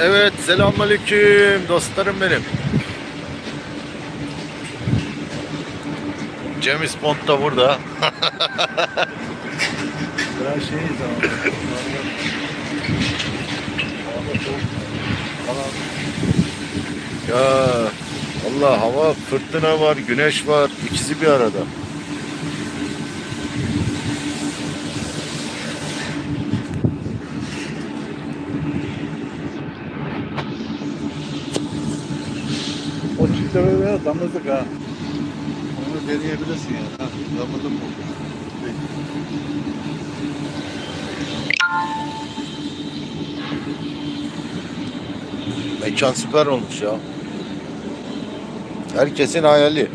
Evet, selamünaleyküm dostlarım benim. James Bond da burada. Biraz şeyiz. Ya Allah hava fırtına var, güneş var, ikisi bir arada. O çifte böyle damızlık ha. Onu deneyebilirsin yani. Ha, damızlık bu. Mekan süper olmuş ya. Herkesin hayali.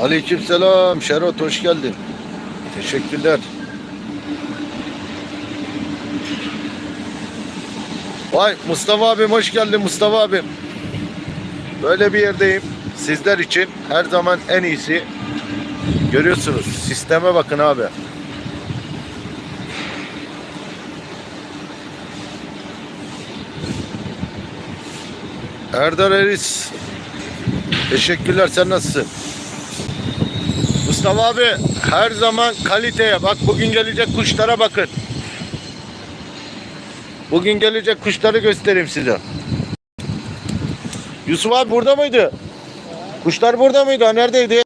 Aleykümselam Şerot hoş geldin. Teşekkürler. Vay Mustafa abim hoş geldin Mustafa abim. Böyle bir yerdeyim. Sizler için her zaman en iyisi. Görüyorsunuz. Sisteme bakın abi. Erdar Eris. Teşekkürler. Sen nasılsın? Mustafa abi her zaman kaliteye bak bugün gelecek kuşlara bakın. Bugün gelecek kuşları göstereyim size. Yusuf abi burada mıydı? Kuşlar burada mıydı? Neredeydi?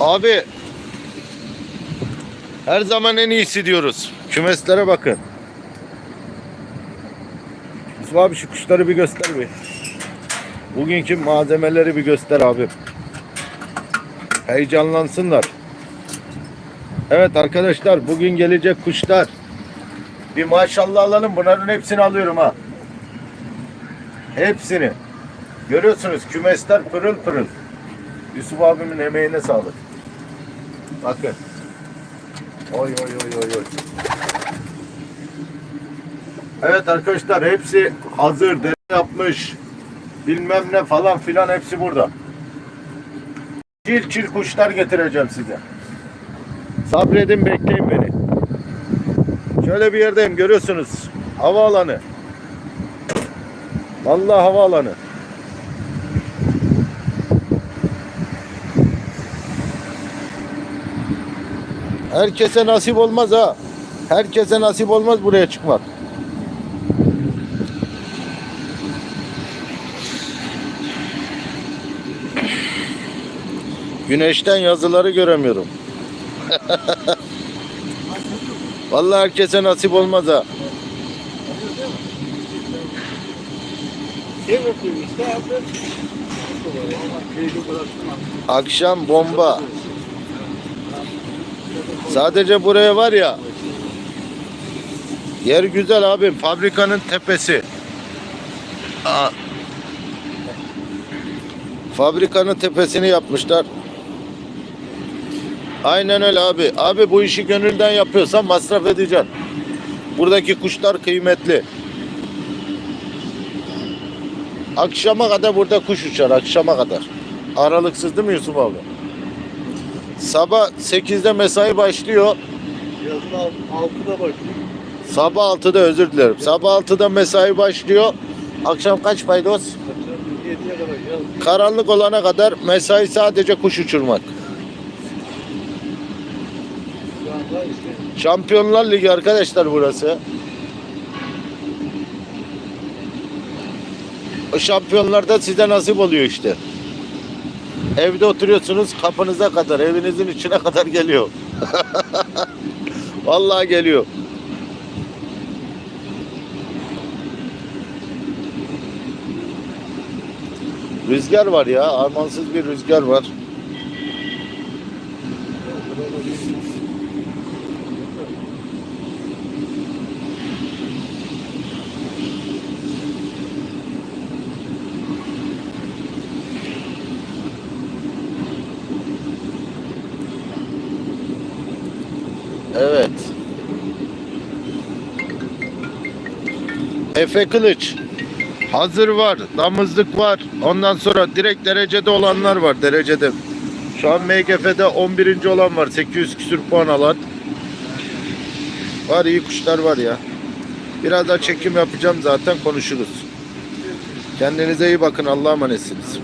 Abi her zaman en iyisi diyoruz. Kümeslere bakın. Yusuf abi şu kuşları bir göster bir. Bugünkü malzemeleri bir göster abi. Heyecanlansınlar. Evet arkadaşlar bugün gelecek kuşlar. Bir maşallah alalım. Bunların hepsini alıyorum ha. Hepsini. Görüyorsunuz kümesler pırıl pırıl. Yusuf abimin emeğine sağlık. Bakın. Oy oy oy oy oy. Evet arkadaşlar hepsi hazır. Dere yapmış. Bilmem ne falan filan hepsi burada. Çil çil kuşlar getireceğim size. Sabredin bekleyin beni. Şöyle bir yerdeyim görüyorsunuz. Havaalanı. Vallahi havaalanı. Herkese nasip olmaz ha. Herkese nasip olmaz buraya çıkmak. Güneşten yazıları göremiyorum. Vallahi herkese nasip olmaz ha. Akşam bomba. Sadece buraya var ya. Yer güzel abim. Fabrikanın tepesi. Aa. Fabrikanın tepesini yapmışlar. Aynen öyle abi. Abi bu işi gönülden yapıyorsan masraf edeceksin. Buradaki kuşlar kıymetli. Akşama kadar burada kuş uçar. Akşama kadar. Aralıksız değil mi Yusuf abi? Sabah 8'de mesai başlıyor. Yazın alt- altıda başlıyor. Sabah 6'da özür dilerim. Sabah 6'da mesai başlıyor. Akşam kaç paydos? Karanlık olana kadar mesai sadece kuş uçurmak. Şu anda işte Şampiyonlar Ligi arkadaşlar burası. O şampiyonlarda size nasip oluyor işte. Evde oturuyorsunuz kapınıza kadar, evinizin içine kadar geliyor. Vallahi geliyor. Rüzgar var ya, armansız bir rüzgar var. Evet. Efe Kılıç. Hazır var. Damızlık var. Ondan sonra direkt derecede olanlar var. Derecede. Şu an MGF'de 11. olan var. 800 küsür puan alan. Var iyi kuşlar var ya. Biraz daha çekim yapacağım zaten konuşuruz. Kendinize iyi bakın. Allah'a emanetsiniz.